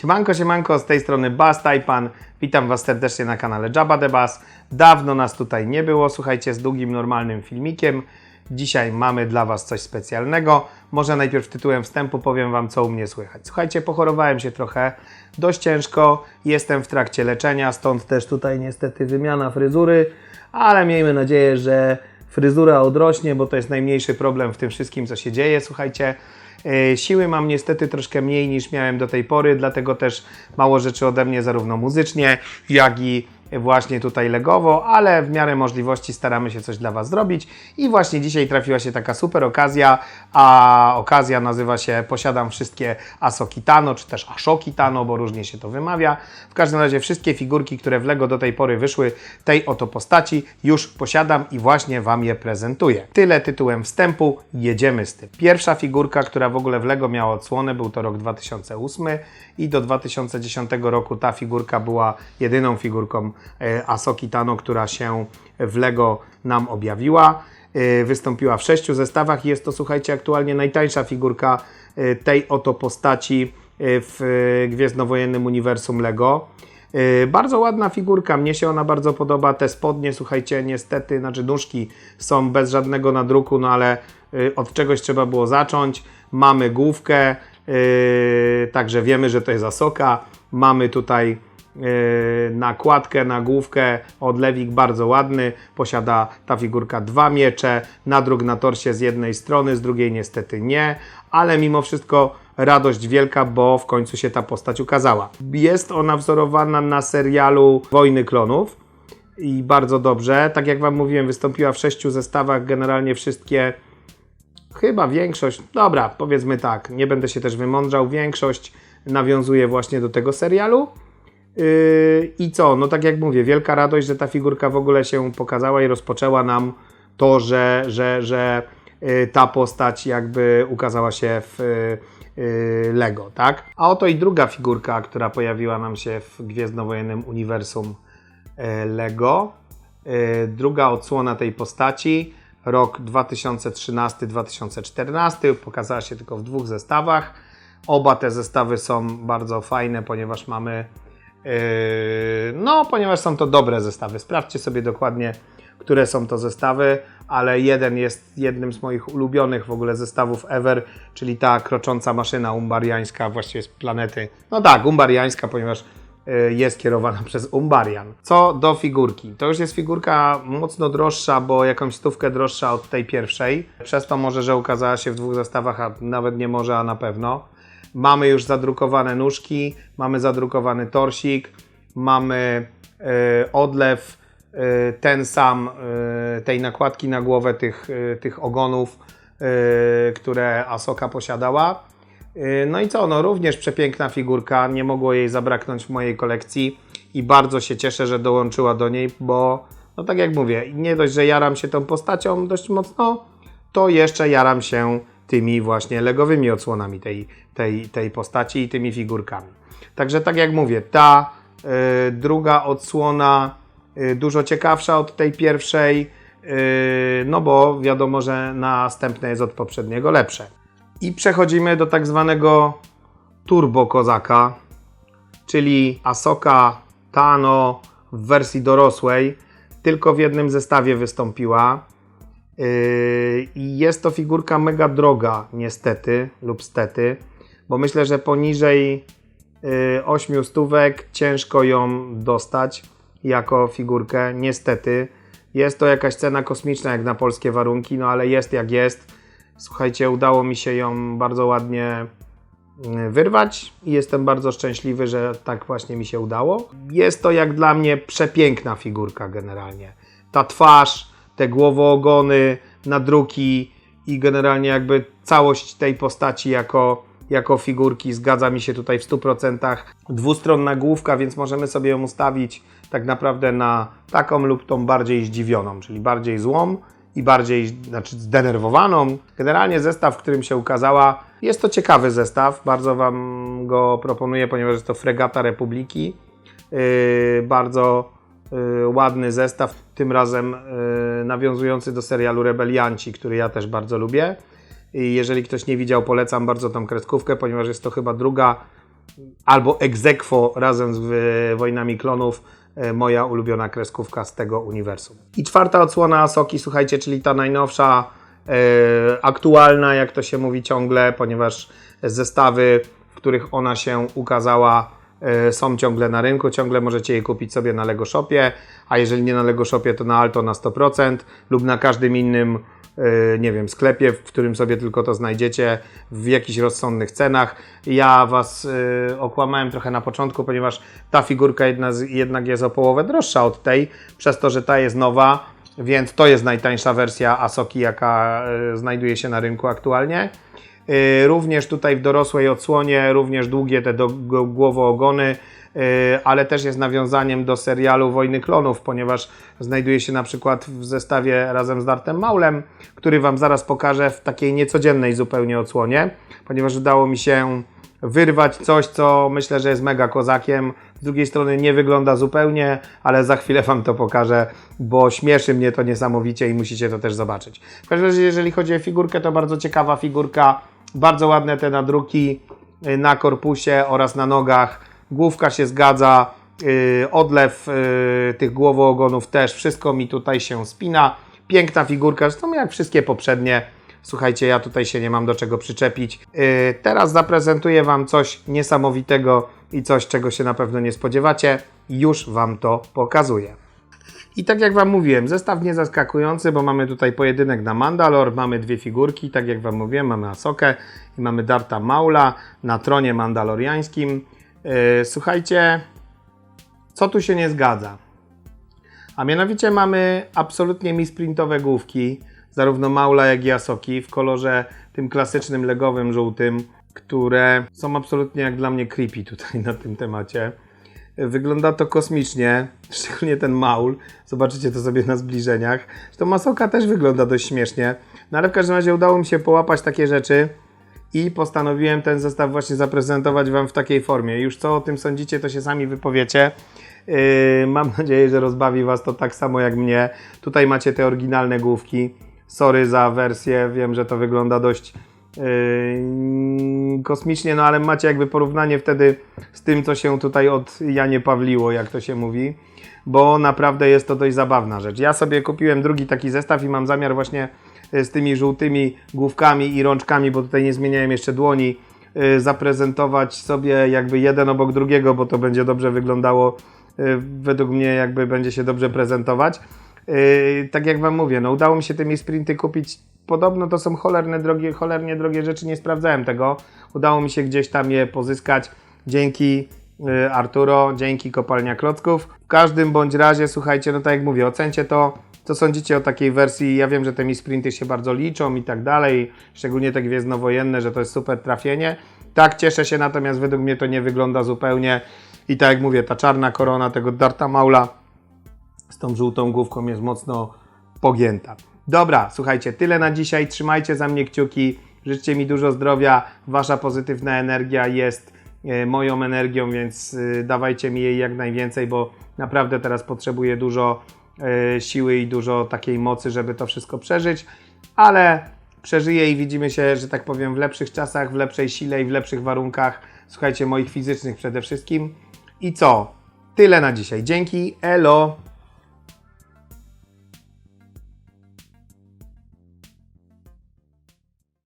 Siemanko, siemanko, z tej strony Bas Tajpan. Witam Was serdecznie na kanale Jabba the Bass. Dawno nas tutaj nie było, słuchajcie, z długim, normalnym filmikiem. Dzisiaj mamy dla Was coś specjalnego. Może najpierw tytułem wstępu powiem Wam, co u mnie słychać. Słuchajcie, pochorowałem się trochę, dość ciężko, jestem w trakcie leczenia, stąd też tutaj niestety wymiana fryzury, ale miejmy nadzieję, że fryzura odrośnie, bo to jest najmniejszy problem w tym wszystkim, co się dzieje. Słuchajcie, siły mam niestety troszkę mniej niż miałem do tej pory, dlatego też mało rzeczy ode mnie, zarówno muzycznie, jak i właśnie tutaj legowo, ale w miarę możliwości staramy się coś dla Was zrobić i właśnie dzisiaj trafiła się taka super okazja, a okazja nazywa się Posiadam wszystkie Asokitano, czy też Ashokitano, bo różnie się to wymawia. W każdym razie wszystkie figurki, które w Lego do tej pory wyszły tej oto postaci już posiadam i właśnie Wam je prezentuję. Tyle tytułem wstępu, jedziemy z tym. Pierwsza figurka, która w ogóle w Lego miała odsłonę, był to rok 2008 i do 2010 roku ta figurka była jedyną figurką Asoki Tano, która się w Lego nam objawiła. E, Wystąpiła w sześciu zestawach i jest to, słuchajcie, aktualnie najtańsza figurka e, tej oto postaci e, w e, Gwiezdnowojennym Uniwersum Lego. E, Bardzo ładna figurka, mnie się ona bardzo podoba. Te spodnie, słuchajcie, niestety, znaczy nóżki są bez żadnego nadruku, no ale e, od czegoś trzeba było zacząć. Mamy główkę, także wiemy, że to jest Asoka. Mamy tutaj nakładkę na główkę, odlewik bardzo ładny. Posiada ta figurka dwa miecze, nadruk na torsie z jednej strony, z drugiej niestety nie, ale mimo wszystko radość wielka, bo w końcu się ta postać ukazała. Jest ona wzorowana na serialu Wojny Klonów i bardzo dobrze. Tak jak Wam mówiłem, wystąpiła w sześciu zestawach, generalnie wszystkie Chyba większość, dobra, powiedzmy tak, nie będę się też wymądrzał, większość nawiązuje właśnie do tego serialu. Yy, I co? No tak jak mówię, wielka radość, że ta figurka w ogóle się pokazała i rozpoczęła nam to, że, że, że yy, ta postać jakby ukazała się w yy, Lego, tak? A oto i druga figurka, która pojawiła nam się w Gwiezdnowojennym Uniwersum Lego. Druga odsłona tej postaci rok 2013-2014. Pokazała się tylko w dwóch zestawach. Oba te zestawy są bardzo fajne, ponieważ mamy. Yy, no, ponieważ są to dobre zestawy. Sprawdźcie sobie dokładnie, które są to zestawy, ale jeden jest jednym z moich ulubionych w ogóle zestawów ever, czyli ta krocząca maszyna umbariańska, właściwie z planety. No tak, umbariańska, ponieważ y, jest kierowana przez Umbarian. Co do figurki, to już jest figurka mocno droższa, bo jakąś stówkę droższa od tej pierwszej. Przez to może, że ukazała się w dwóch zestawach, a nawet nie może, a na pewno. Mamy już zadrukowane nóżki, mamy zadrukowany torsik, mamy y, odlew y, ten sam y, tej nakładki na głowę tych, tych ogonów, które Asoka posiadała. No i co, no również przepiękna figurka, nie mogło jej zabraknąć w mojej kolekcji i bardzo się cieszę, że dołączyła do niej, bo no tak jak mówię, nie dość, że jaram się tą postacią dość mocno, to jeszcze jaram się tymi właśnie legowymi odsłonami tej, tej, tej postaci i tymi figurkami. Także tak jak mówię, ta y, druga odsłona y, dużo ciekawsza od tej pierwszej, y, no bo wiadomo, że następne jest od poprzedniego lepsze. I przechodzimy do tak zwanego Turbo Kozaka, czyli Asoka Tano w wersji dorosłej, tylko w jednym zestawie wystąpiła. Yy, I jest to figurka mega droga, niestety lub stety, bo myślę, że poniżej yy, 8 stówek ciężko ją dostać jako figurkę. Niestety jest to jakaś cena kosmiczna jak na polskie warunki, no ale jest jak jest. Słuchajcie, udało mi się ją bardzo ładnie y, wyrwać i jestem bardzo szczęśliwy, że tak właśnie mi się udało. Jest to jak dla mnie przepiękna figurka generalnie. Ta twarz, te głowoogony, nadruki i generalnie jakby całość tej postaci jako, jako figurki zgadza mi się tutaj w 100%. Dwustronna główka, więc możemy sobie ją ustawić tak naprawdę na taką lub tą bardziej zdziwioną, czyli bardziej złą i bardziej znaczy zdenerwowaną. Generalnie zestaw, w którym się ukazała, jest to ciekawy zestaw. Bardzo Wam go proponuję, ponieważ jest to Fregata Republiki. Yy, bardzo ładny zestaw, tym razem yy, nawiązujący do serialu Rebelianci, który ja też bardzo lubię. I jeżeli ktoś nie widział, polecam bardzo tą kreskówkę, ponieważ jest to chyba druga albo egzekwo razem z e, Wojnami Klonów moja ulubiona kreskówka z tego uniwersum. I czwarta odsłona Asoki, słuchajcie, czyli ta najnowsza, aktualna, jak to się mówi ciągle, ponieważ zestawy, w których ona się ukazała, są ciągle na rynku, ciągle możecie je kupić sobie na Lego Shopie, a jeżeli nie na Lego Shopie, to na Alto na 100% lub na każdym innym e, nie wiem, sklepie, w którym sobie tylko to znajdziecie w jakichś rozsądnych cenach. Ja Was e, okłamałem trochę na początku, ponieważ ta figurka jednak jest o połowę droższa od tej, przez to, że ta jest nowa, więc to jest najtańsza wersja Asoki, jaka e, znajduje się na rynku aktualnie. Y, Również tutaj w dorosłej odsłonie, również długie te głowoogony, y, ale też jest nawiązaniem do serialu Wojny Klonów, ponieważ znajduje się na przykład w zestawie razem z Dartem Maulem, który Wam zaraz pokażę w takiej niecodziennej zupełnie odsłonie, ponieważ udało mi się wyrwać coś, co myślę, że jest mega kozakiem. Z drugiej strony nie wygląda zupełnie, ale za chwilę Wam to pokażę, bo śmieszy mnie to niesamowicie i musicie to też zobaczyć. W każdym razie, jeżeli chodzi o figurkę, to bardzo ciekawa figurka, bardzo ładne te nadruki y, na korpusie oraz na nogach. Główka się zgadza, y, odlew y, tych głowoogonów też, wszystko mi tutaj się spina. Piękna figurka, zresztą jak wszystkie poprzednie. Słuchajcie, ja tutaj się nie mam do czego przyczepić. Teraz zaprezentuję Wam coś niesamowitego i coś, czego się na pewno nie spodziewacie. Już Wam to pokazuję. I tak jak Wam mówiłem, zestaw nie zaskakujący, bo mamy tutaj pojedynek na Mandalor, mamy dwie figurki, tak jak Wam mówiłem, mamy Asokę i mamy Darta Maula na tronie mandaloriańskim. Yy, słuchajcie, co tu się nie zgadza? A mianowicie mamy absolutnie misprintowe główki, zarówno Maula, jak i Asoki w kolorze tym klasycznym legowym żółtym, które są absolutnie jak dla mnie creepy tutaj na tym temacie. Wygląda to kosmicznie, szczególnie ten Maul. Zobaczycie to sobie na zbliżeniach. Zresztą Masoka też wygląda dość śmiesznie. No ale w każdym razie udało mi się połapać takie rzeczy i postanowiłem ten zestaw właśnie zaprezentować Wam w takiej formie. Już co o tym sądzicie, to się sami wypowiecie. Yy, mam nadzieję, że rozbawi Was to tak samo jak mnie. Tutaj macie te oryginalne główki. Sorry za wersję, wiem, że to wygląda dość kosmicznie, no ale macie jakby porównanie wtedy z tym, co się tutaj od Janie Pawliło, jak to się mówi, bo naprawdę jest to dość zabawna rzecz. Ja sobie kupiłem drugi taki zestaw i mam zamiar właśnie y, z tymi żółtymi główkami i rączkami, bo tutaj nie zmieniałem jeszcze dłoni, y, zaprezentować sobie jakby jeden obok drugiego, bo to będzie dobrze wyglądało, y, według mnie jakby będzie się dobrze prezentować. Yy, tak jak Wam mówię, no udało mi się te sprinty kupić. Podobno to są cholerne drogie, cholernie drogie rzeczy, nie sprawdzałem tego. Udało mi się gdzieś tam je pozyskać dzięki yy, Arturo, dzięki Kopalnia Klocków. W każdym bądź razie, słuchajcie, no tak jak mówię, ocencie to, co sądzicie o takiej wersji. Ja wiem, że te mi sprinty się bardzo liczą i tak dalej, szczególnie te gwiezdnowojenne, że to jest super trafienie. Tak, cieszę się, natomiast według mnie to nie wygląda zupełnie. I tak jak mówię, ta czarna korona tego Darta Maula z tą żółtą główką jest mocno pogięta. Dobra, słuchajcie, tyle na dzisiaj. Trzymajcie za mnie kciuki. Życzcie mi dużo zdrowia. Wasza pozytywna energia jest e, moją energią, więc e, dawajcie mi jej jak najwięcej, bo naprawdę teraz potrzebuję dużo e, siły i dużo takiej mocy, żeby to wszystko przeżyć. Ale przeżyję i widzimy się, że tak powiem, w lepszych czasach, w lepszej sile i w lepszych warunkach. Słuchajcie, moich fizycznych przede wszystkim. I co? Tyle na dzisiaj. Dzięki. Elo.